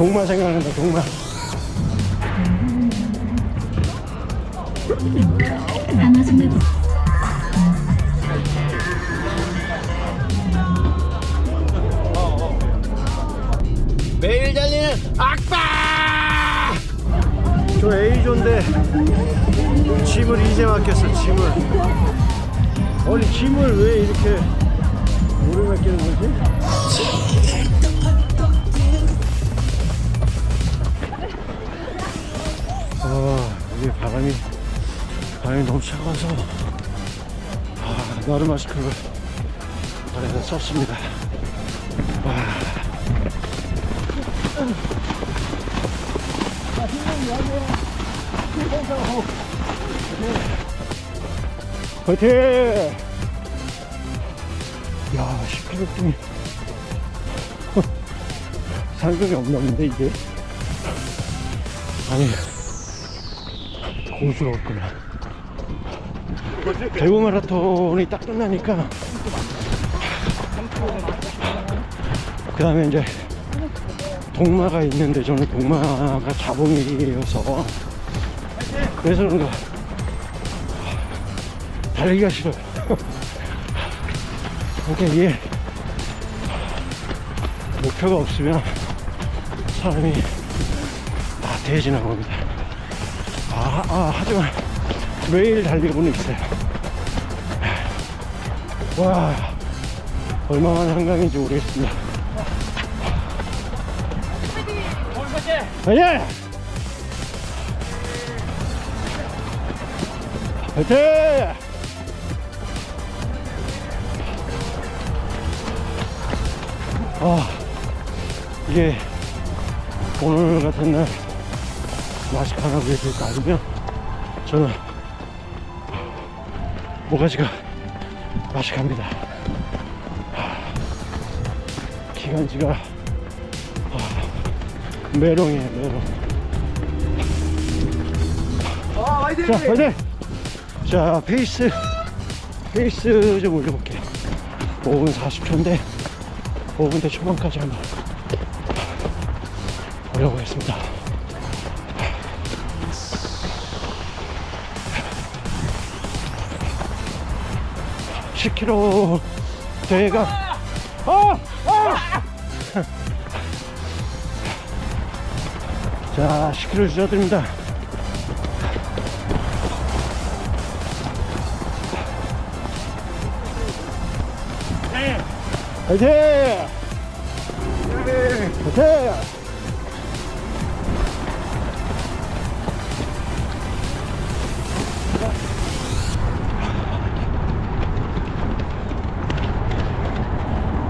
동마 생각난다 동마 매일 달리는 악바! 저 A조인데 짐을 이제 맡겼어 짐을. 아니 짐을 왜 이렇게 오래 맡기는 거지? 너무 차가워서 아 나름 마스크를 발에다 썼습니다 화이팅! 야, 10km 중에 상승이 없나 본데, 이게? 아니, 고수롭구나. 대구 마라톤이 딱 끝나니까, 그 다음에 이제, 동마가 있는데, 저는 동마가 자봉이어서, 그래서 그런가, 달리기가 싫어요. 그러니까 이게 목표가 없으면 사람이 나태해지는 겁니다. 아, 아, 하지만 매일 달리고는 있어요. 와, 얼마만에 한강인지 모르겠습니다. 아, 예! 화이팅! 아, 이게 오늘 같은 날 마시카나 위에서 따르면 저는 모가지가 마식합니다. 기관지가 아, 메롱이에요, 메롱. 아, 화이팅! 자, 화이팅! 자, 페이스, 페이스 좀 올려볼게. 5분 40초인데, 5분대 초반까지 한번 올려보겠습니다. (10km) 대회가 아! 아! 자 (10km) 줄어듭니다 화이팅! 화이팅!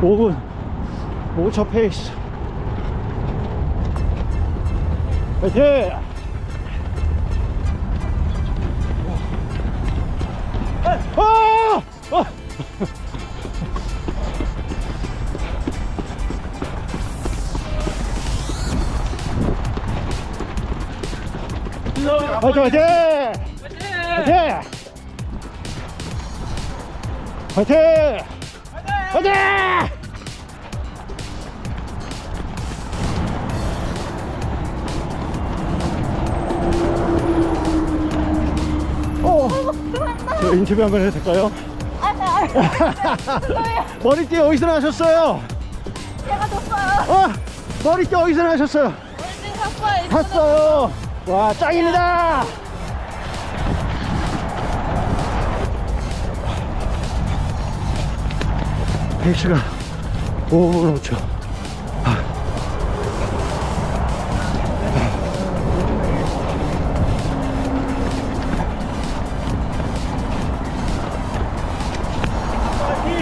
오분오초 페이스 화이팅! 아! 아! 화이팅 화이팅! 화이팅! 화이팅! 화이팅! 어, 저 인터뷰 한 번 해도 될까요? 머리띠 어디서 나셨어요? 제가 줬어요. 어, 머리띠 어디서 나셨어요? 샀어요. 탔어요. 와, 짱입니다. 페이스가 5분 5초.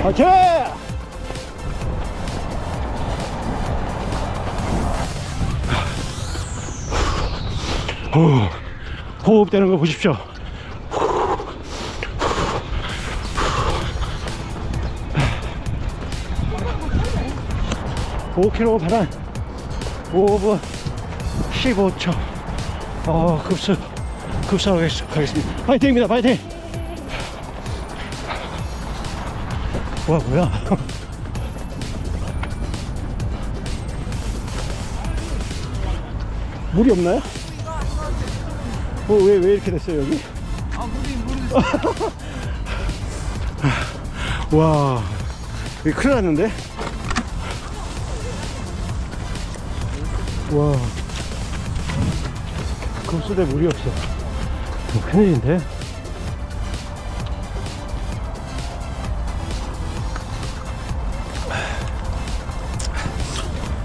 화이팅! 후, 호흡 되는 거 보십시오. 5km 반환 5분 15초 어 급수 급수하겠습니다 파이팅입니다 파이팅 와 뭐야 물이 없나요? 어, 왜, 왜 이렇게 됐어요, 여기? 아 물이 물이 와, 이거 큰일 났는데? 와, 급수대 물이 없어. 뭐 큰일인데?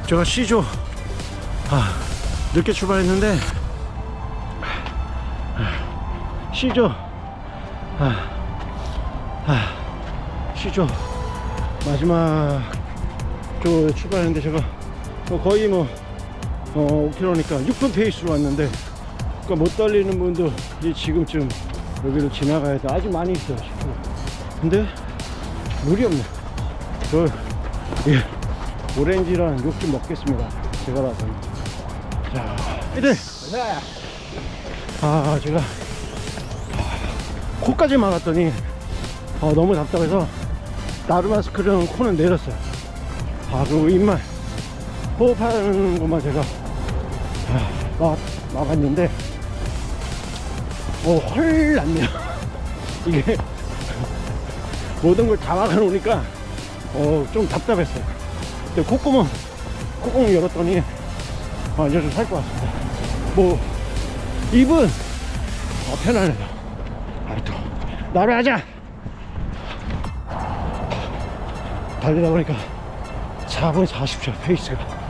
제가 C조, 아, 늦게 출발했는데, C조, 아, 아, C조, 마지막 저 출발했는데 제가 뭐 거의 뭐 어, 5km니까 6분 페이스로 왔는데 그러니까 못 달리는 분들이 지금쯤 여기로 지나가야 돼. 아직 많이 있어요 10km 근데 물이 없네. 저 예, 오렌지랑 욕 좀 먹겠습니다. 제가 봐서는 자 이들 아 제가 코까지 막았더니 어, 너무 답답해서 나르마스크랑 코는 내렸어요. 바로 입만 호흡하는 것만 제가 아, 막, 막았는데 어, 헐 났네요. 이게 모든 걸 다 막아놓으니까 어, 좀 답답했어요. 근데 콧구멍 콧구멍 열었더니 아, 이제 좀 살 것 같습니다. 뭐 입은 어, 편안해요. 아, 또 나를 하자. 달리다 보니까 4분 40초 페이스가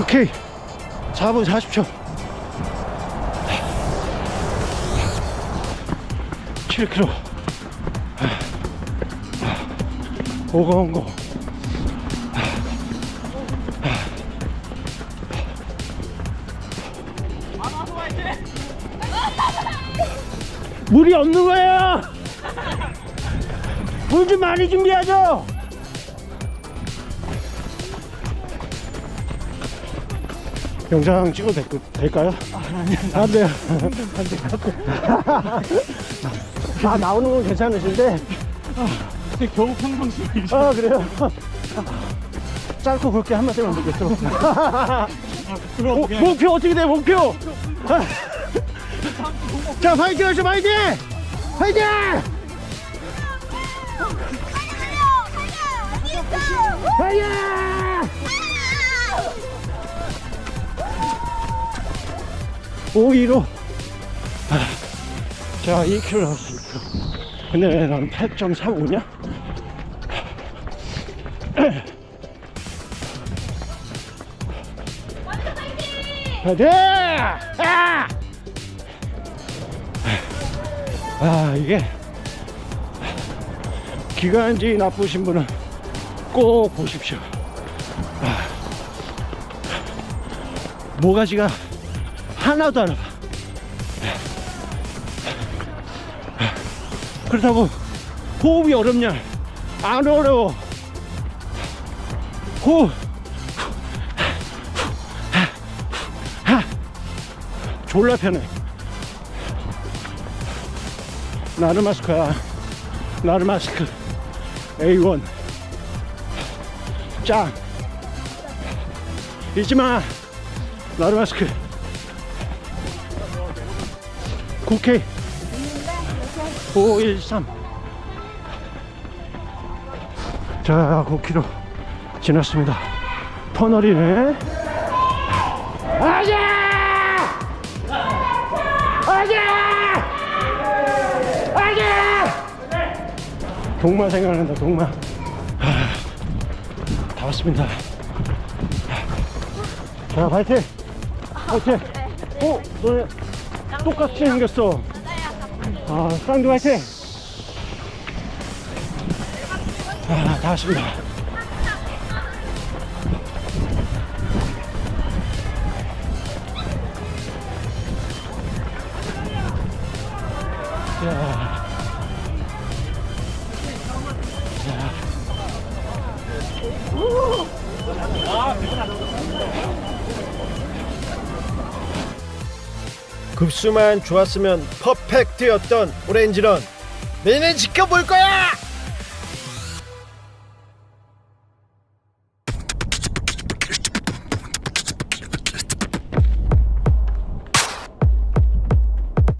오케이. 4분 40초 7km 오고온고 물이 없는 거예요. 물 좀 많이 준비하죠. 영상 찍어도 될, 될까요? 안 돼요. 아, 나오는 건 괜찮으신데. 근데 겨우 평상시 아, 그래요? 짧고 굵게 한 마디만 묻겠어. 그럼 모, 목표 어떻게 돼, 목표? 자, 파이팅 하시죠, 파이팅! 파이팅! 파이팅! 5위로 자 2km 남았어 2km 근데 왜 난 8.35냐? 파이팅! 아! 아 이게 기관지 나쁘신 분은 꼭 보십시오 아, 모가지가 하나도 안 아파 그렇다고 호흡이 어렵냐? 안 어려워. 호흡 졸라 편해. 나르마스크야. 나르마스크. A1 짱 잊지 마. 나르마스크 9K 513자 9km 지났습니다. 터널이네. 아자! 아자! 아자! 동마 생각난다 동마. 아, 다 왔습니다. 자 파이팅! 파이팅! 어 너네 똑같이 생겼어. 아 쌍두 파이팅! 아 다 왔습니다 급수만 좋았으면 퍼펙트였던 오렌지런 내년 지켜볼 거야!